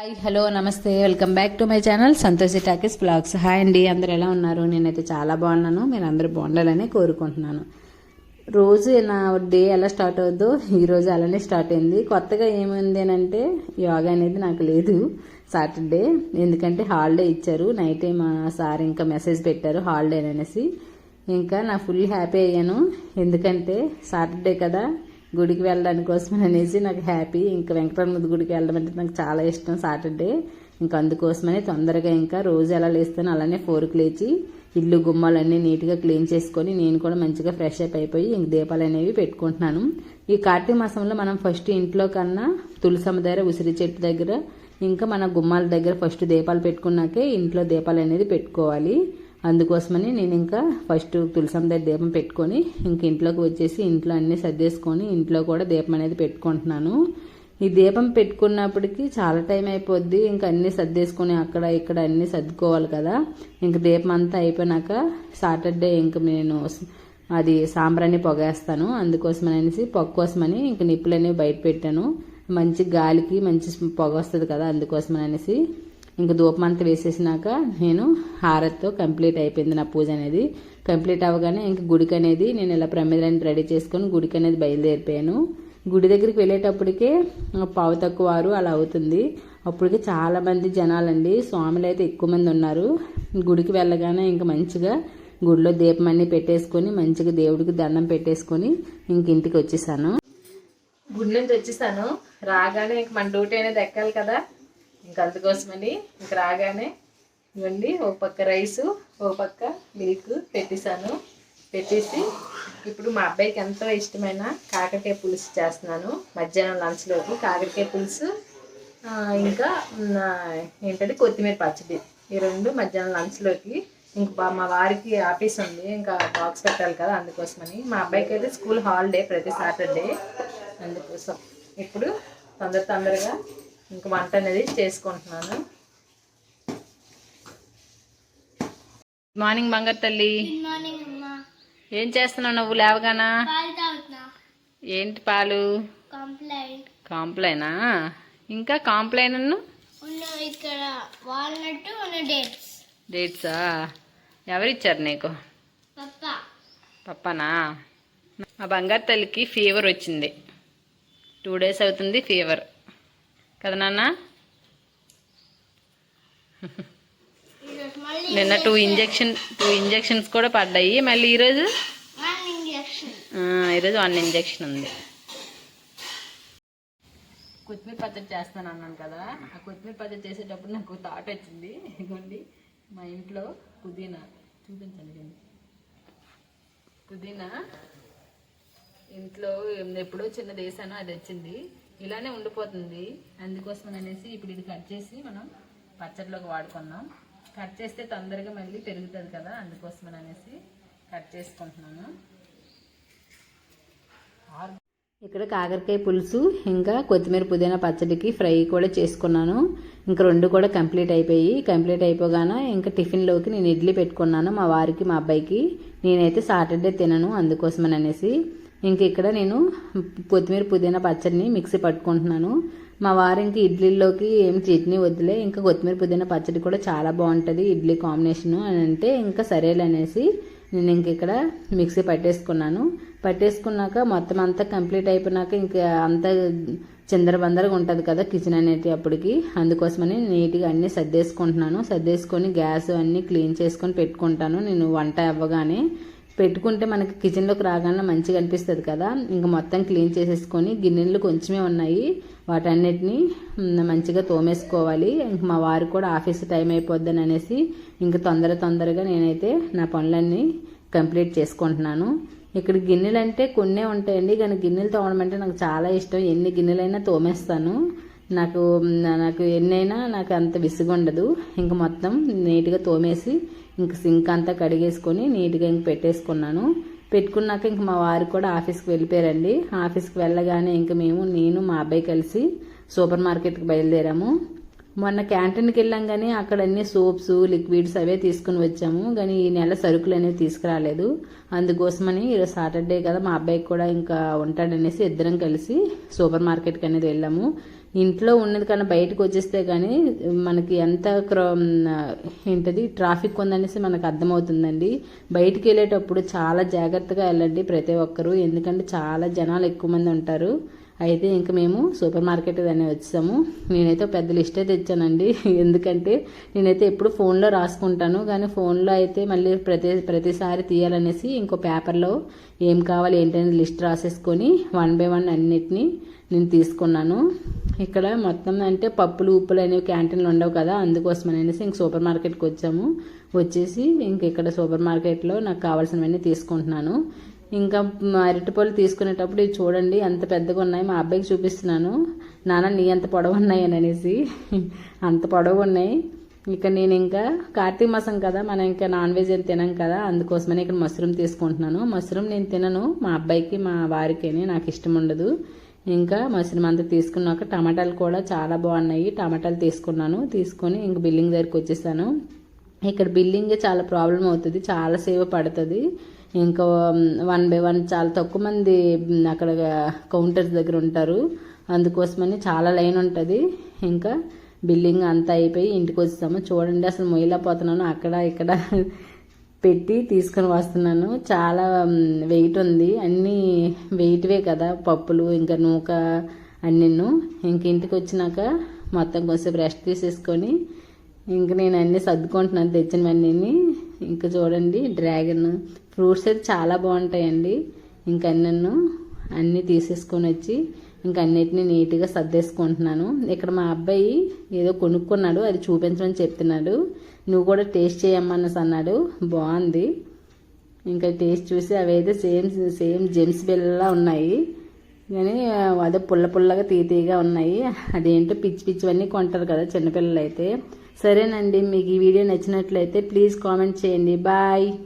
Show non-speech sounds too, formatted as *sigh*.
Hi hello నమస్తే welcome back to my channel Santoshi talkies vlogs hi అండి అందరు ఎలా ఉన్నారు? నేనైతే చాలా బాగున్నాను మీరు అందరూ బాగుండాలని కోరుకుంటున్నాను. రోజు నా డే ఎలా స్టార్ట్ అవుద్దో ఈరోజు అలానే స్టార్ట్ అయింది. కొత్తగా ఏమైంది అంటే యోగా అనేది నాకు లేదు సాటర్డే ఎందుకంటే హాలిడే ఇచ్చారు నైట్ మా సార్ ఇంకా మెసేజ్ పెట్టారు హాలిడే అనేసి. ఇంకా నా ఫుల్ హ్యాపీ అయ్యాను. ఎందుకంటే సాటర్డే కదా గుడికి వెళ్ళడానికి కోసం అనేసి నాకు హ్యాపీ. ఇంకా వెంకటరమణ గుడికి వెళ్ళడం అంటే నాకు చాలా ఇష్టం సాటర్డే. ఇంకా అందుకోసమని తొందరగా ఇంకా రోజు ఎలా లేస్తాను అలానే ఫోర్కి లేచి ఇల్లు గుమ్మాలన్నీ నీట్గా క్లీన్ చేసుకొని నేను కూడా మంచిగా ఫ్రెష్ అప్ అయిపోయి ఇంక దీపాలు అనేవి పెట్టుకుంటున్నాను. ఈ కార్తీక మాసంలో మనం ఫస్ట్ ఇంట్లో కన్నా తులసమ్మ దగ్గర ఉసిరి చెట్టు దగ్గర ఇంకా మన గుమ్మాల దగ్గర ఫస్ట్ దీపాలు పెట్టుకున్నాకే ఇంట్లో దీపాలు అనేది పెట్టుకోవాలి. అందుకోసమని నేను ఇంకా ఫస్ట్ తులసం దగ్గర దీపం పెట్టుకొని ఇంక ఇంట్లోకి వచ్చేసి ఇంట్లో అన్నీ సర్దేసుకొని ఇంట్లో కూడా దీపం అనేది పెట్టుకుంటున్నాను. ఈ దీపం పెట్టుకున్నప్పటికీ చాలా టైం అయిపోద్ది. ఇంక అన్నీ సర్దేసుకొని అక్కడ ఇక్కడ అన్నీ సర్దుకోవాలి కదా. ఇంక దీపం అంతా అయిపోయినాక సాటర్డే ఇంక నేను అది సాంబ్రాన్ని పొగేస్తాను. అందుకోసం అనేసి పొగ కోసమని ఇంక నిప్పులనేవి బయట పెట్టాను. మంచి గాలికి మంచి పొగ వస్తుంది కదా అందుకోసం అనేసి ఇంకా ధూపం అంతా వేసేసినాక నేను హారత్తో కంప్లీట్ అయిపోయింది నా పూజ అనేది. కంప్లీట్ అవ్వగానే ఇంక గుడికి అనేది నేను ఇలా ప్రమిదాన్ని రెడీ చేసుకొని గుడికి అనేది బయలుదేరిపోయాను. గుడి దగ్గరికి వెళ్ళేటప్పటికే పావు తక్కువ వారు అలా అవుతుంది. అప్పటికి చాలా మంది జనాలండి. స్వాములు అయితే ఎక్కువ మంది ఉన్నారు. గుడికి వెళ్ళగానే ఇంకా మంచిగా గుడిలో దీపం అన్ని పెట్టేసుకొని మంచిగా దేవుడికి దండం పెట్టేసుకొని ఇంక ఇంటికి వచ్చేసాను. గుడి నుంచి వచ్చేసాను. రాగానే ఇంక మన డ్యూటీ అనేది ఎక్కాలి కదా. ఇంకా అందుకోసమని ఇంక రాగానే ఇవ్వండి ఒక పక్క రైసు ఒక పక్క మిల్క్ పెట్టేశాను. పెట్టేసి ఇప్పుడు మా అబ్బాయికి ఎంతో ఇష్టమైన కాకరకాయ పులుసు చేస్తున్నాను. మధ్యాహ్నం లంచ్లోకి కాకరకాయ పులుసు ఇంకా ఏంటంటే కొత్తిమీర పచ్చడి. ఈ రెండు మధ్యాహ్నం లంచ్లోకి ఇంక మా వారికి ఆఫీస్ ఉంది. ఇంకా బాక్స్ పెట్టాలి కదా అందుకోసమని మా అబ్బాయికి అయితే స్కూల్ హాలిడే ప్రతి సాటర్డే. అందుకోసం ఇప్పుడు తొందర తొందరగా ఇంక వంట అనేది చేసుకుంటున్నాను. మార్నింగ్ బంగారు తల్లి. ఏం చేస్తున్నావు నువ్వు లేవగానా? ఏంటి పాలు? కాంప్లైనా? ఇంకా కాంప్లైన్ ఇక్కడ వాల్నట్ డేట్స్. డేట్సా? ఎవరిచ్చారు నీకు? పప్ప. పప్పనా? మా బంగారు తల్లికి ఫీవర్ వచ్చింది. టూ డేస్ అవుతుంది ఫీవర్. కదా నాన్న? నిన్న టూ ఇంజెక్షన్ టూ ఇంజెక్షన్స్ కూడా పడ్డాయి. మళ్ళీ ఈరోజు? వన్ ఇంజెక్షన్ ఆ, ఈరోజు వన్ ఇంజెక్షన్ ఉంది. కొత్తిమీర పచ్చడి చేస్తాను అన్నాను కదా. ఆ కొత్తిమీర పచ్చడి చేసేటప్పుడు నాకు థాట్ వచ్చింది. ఇదిగోండి మా ఇంట్లో పుదీనా చూపించండి. పుదీనా ఇంట్లో ఎప్పుడో చిన్న వేసాను అది వచ్చింది. ఇలానే ఉండిపోతుంది. అందుకోసం అనేసి ఇప్పుడు ఇది కట్ చేసి మనం పచ్చడిలోకి వాడుకుందాం. కట్ చేస్తే తొందరగా మళ్ళీ పెరుగుతుంది కదా అందుకోసం అనేసి కట్ చేసుకుంటున్నాను. ఇక్కడ కాకరకాయ పులుసు ఇంకా కొత్తిమీర పుదీనా పచ్చడికి ఫ్రై కూడా చేసుకున్నాను. ఇంకా రెండు కూడా కంప్లీట్ అయిపోయి కంప్లీట్ అయిపోగానే ఇంకా టిఫిన్లోకి నేను ఇడ్లీ పెట్టుకున్నాను మా వారికి మా అబ్బాయికి. నేనైతే సాటర్డే తినను అందుకోసమని అనేసి ఇంక ఇక్కడ నేను కొత్తిమీర పుదీనా పచ్చడిని మిక్సీ పట్టుకుంటున్నాను. మా వారు ఇంక ఇడ్లీలోకి ఏం చట్నీ వద్దులే ఇంకా కొత్తిమీర పుదీనా పచ్చడి కూడా చాలా బాగుంటుంది ఇడ్లీ కాంబినేషను అని అంటే ఇంకా సరేలే అనేసి నేను ఇంక ఇక్కడ మిక్సీ పట్టేసుకున్నాను. పట్టేసుకున్నాక మొత్తం అంతా కంప్లీట్ అయిపోయినాక ఇంకా అంతా చిందరబందరగా ఉంటుంది కదా కిచెన్ అనేది అప్పటికి. అందుకోసమని నీట్గా అన్నీ సర్దేసుకుంటున్నాను. సర్దేసుకొని గ్యాస్ అన్నీ క్లీన్ చేసుకొని పెట్టుకుంటాను. నేను వంట అవ్వగానే పెట్టుకుంటే మనకి కిచెన్లోకి రాగానే మంచిగా అనిపిస్తుంది కదా. ఇంకా మొత్తం క్లీన్ చేసేసుకొని గిన్నెలు కొంచెమే ఉన్నాయి. వాటన్నిటిని మంచిగా తోమేసుకోవాలి. ఇంక మా వారు కూడా ఆఫీస్ టైం అయిపోద్దని అనేసి ఇంక తొందర తొందరగా నేనైతే నా పనులన్నీ కంప్లీట్ చేసుకుంటున్నాను. ఇక్కడ గిన్నెలు అంటే కొన్నే ఉంటాయండి. కానీ గిన్నెలు తోమడం అంటే నాకు చాలా ఇష్టం. ఎన్ని గిన్నెలైనా తోమేస్తాను. నాకు నాకు ఎన్నైనా నాకు అంత విసుగుండదు ఇంక మొత్తం నీట్గా తోమేసి ఇంక సింక్ అంతా కడిగేసుకొని నీట్గా ఇంక పెట్టేసుకున్నాను. పెట్టుకున్నాక ఇంక మా వారు కూడా ఆఫీస్కి వెళ్ళిపోయారండి. ఆఫీస్కి వెళ్ళగానే ఇంక మేము నేను మా అబ్బాయి కలిసి సూపర్ మార్కెట్కి బయలుదేరాము. మొన్న క్యాంటీన్కి వెళ్ళాం కానీ అక్కడ అన్ని సోప్స్ లిక్విడ్స్ అవే తీసుకుని వచ్చాము. కానీ ఈ నెల సరుకులు అనేవి తీసుకురాలేదు. అందుకోసమని ఈరోజు సాటర్డే కదా మా అబ్బాయికి కూడా ఇంకా ఉంటాడనేసి ఇద్దరం కలిసి సూపర్ మార్కెట్కి అనేది వెళ్ళాము. ఇంట్లో ఉన్నది కన్నా బయటకు వచ్చేస్తే కానీ మనకి ఎంత క్రో ఏంటది ట్రాఫిక్ ఉందనేసి మనకు అర్థమవుతుందండి. బయటికి వెళ్ళేటప్పుడు చాలా జాగ్రత్తగా వెళ్ళండి ప్రతి ఒక్కరూ. ఎందుకంటే చాలా జనాలు ఎక్కువ మంది ఉంటారు. అయితే ఇంక మేము సూపర్ మార్కెట్ అని వచ్చాము. నేనైతే పెద్ద లిస్టే తెచ్చానండి. *laughs* ఎందుకంటే నేనైతే ఎప్పుడు ఫోన్లో రాసుకుంటాను. కానీ ఫోన్లో అయితే మళ్ళీ ప్రతి ప్రతిసారి తీయాలనేసి ఇంకో పేపర్లో ఏం కావాలి ఏంటనేది లిస్ట్ రాసేసుకొని వన్ బై వన్ అన్నిటినీ నేను తీసుకున్నాను. ఇక్కడ మొత్తం అంటే పప్పులు ఉప్పులు అనేవి క్యాంటీన్లు ఉండవు కదా. అందుకోసం అనేసి ఇంక సూపర్ మార్కెట్కి వచ్చాము. వచ్చేసి ఇంక ఇక్కడ సూపర్ మార్కెట్లో నాకు కావాల్సినవన్నీ తీసుకుంటున్నాను. ఇంకా అరటిపళ్ళు తీసుకునేటప్పుడు ఇవి చూడండి ఎంత పెద్దగా ఉన్నాయి. మా అబ్బాయికి చూపిస్తున్నాను. నాన్న నీ ఎంత పొడవు ఉన్నాయి అని అనేసి. *laughs* అంత పొడవు ఉన్నాయి. ఇక నేను ఇంకా కార్తీక మాసం కదా మనం ఇంకా నాన్ వెజ్ ఏం తినం కదా అందుకోసమని ఇక్కడ మష్రూమ్ తీసుకుంటున్నాను. మష్రూమ్ నేను తినను మా అబ్బాయికి మా వారికి నాకు ఇష్టం ఉండదు. ఇంకా మష్రూమ్ అంతా తీసుకున్నాక టమాటాలు కూడా చాలా బాగున్నాయి. టమాటాలు తీసుకున్నాను. తీసుకొని ఇంక బిల్లింగ్ దగ్గరికి వచ్చేసాను. ఇక్కడ బిల్లింగ్ చాలా ప్రాబ్లం అవుతుంది చాలా పడుతుంది. ఇంకా వన్ బై వన్ చాలా తక్కువ మంది అక్కడ కౌంటర్స్ దగ్గర ఉంటారు. అందుకోసమని చాలా లైన్ ఉంటుంది. ఇంకా బిల్లింగ్ అంతా అయిపోయి ఇంటికి వచ్చాము చూడండి అసలు మొయ్యలేకపోతున్నాను అక్కడ ఇక్కడ *laughs* పెట్టి తీసుకొని వస్తున్నాను. చాలా వెయిట్ ఉంది. అన్నీ వెయిట్వే కదా. పప్పులు ఇంకా నూక అన్నీను ఇంక ఇంటికి వచ్చినాక మొత్తం కొంచెం రెస్ట్ తీసేసుకొని ఇంక నేను అన్నీ సర్దుకుంటున్నాను. తెచ్చినవన్నీ ఇంకా చూడండి డ్రాగన్ ఫ్రూట్స్ అయితే చాలా బాగుంటాయండి. ఇంకా నన్ను అన్నీ తీసేసుకొని వచ్చి ఇంకా అన్నిటిని నీట్గా సర్దేసుకుంటున్నాను. ఇక్కడ మా అబ్బాయి ఏదో కొనుక్కున్నాడు అది చూపించమని చెప్తున్నాడు. నువ్వు కూడా టేస్ట్ చేయమ్మన్నసి అన్నాడు. బాగుంది. ఇంకా టేస్ట్ చూసి అవి అయితే సేమ్ సేమ్ జెమ్స్ బిల్లా ఉన్నాయి. కానీ అదే పుల్ల పుల్లగా తీతీగా ఉన్నాయి. అదేంటో పిచ్చి పిచ్చివన్నీ కొంటారు కదా చిన్నపిల్లలు అయితే సరేనండి మీకు ఈ వీడియో నచ్చినట్లయితే ప్లీజ్ కామెంట్ చేయండి. బాయ్.